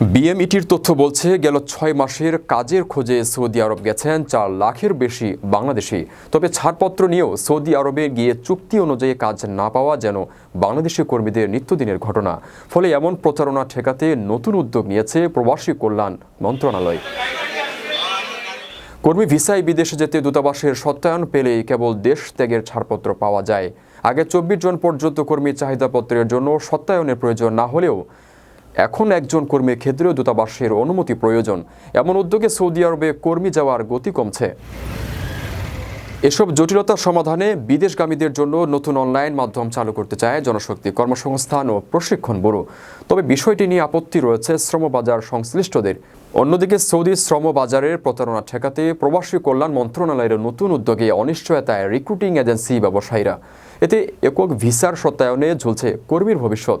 বিএমইটির তথ্য বলছে, গেল ছয় মাসের কাজের খোঁজে সৌদি আরব গেছেন চার লাখের বেশি বাংলাদেশি। তবে ছাড়পত্র নিয়েও সৌদি আরবে গিয়ে চুক্তি অনুযায়ী কাজ না পাওয়া যেন বাংলাদেশি কর্মীদের নিত্যদিনের ঘটনা। ফলে এমন প্রচারণা ঠেকাতে নতুন উদ্যোগ নিয়েছে প্রবাসী কল্যাণ মন্ত্রণালয়। কর্মী ভিসায় বিদেশে যেতে দূতাবাসের সত্যায়ন পেলেই কেবল দেশ ত্যাগের ছাড়পত্র পাওয়া যায়। আগে চব্বিশ জন পর্যন্ত কর্মী চাহিদাপত্রের জন্য সত্যায়নের প্রয়োজন না হলেও এখন একজন কর্মীর ক্ষেত্রেও দূতাবাসের অনুমতি প্রয়োজন। এমন উদ্যোগে সৌদি আরবে কর্মী যাওয়ার গতি কমছে। এসব জটিলতার সমাধানে বিদেশগামীদের জন্য নতুন অনলাইন মাধ্যম চালু করতে চায় জনশক্তি কর্মসংস্থান ও প্রশিক্ষণ ব্যুরো। তবে বিষয়টি নিয়ে আপত্তি রয়েছে শ্রমবাজার সংশ্লিষ্টদের। অন্যদিকে সৌদি শ্রমবাজারের প্রতারণা ঠেকাতে প্রবাসী কল্যাণ মন্ত্রণালয়ের নতুন উদ্যোগে অনিশ্চয়তায় রিক্রুটিং এজেন্সি ব্যবসায়ীরা। এতে একক ভিসার সত্যায়নে ঝুলছে কর্মীর ভবিষ্যৎ।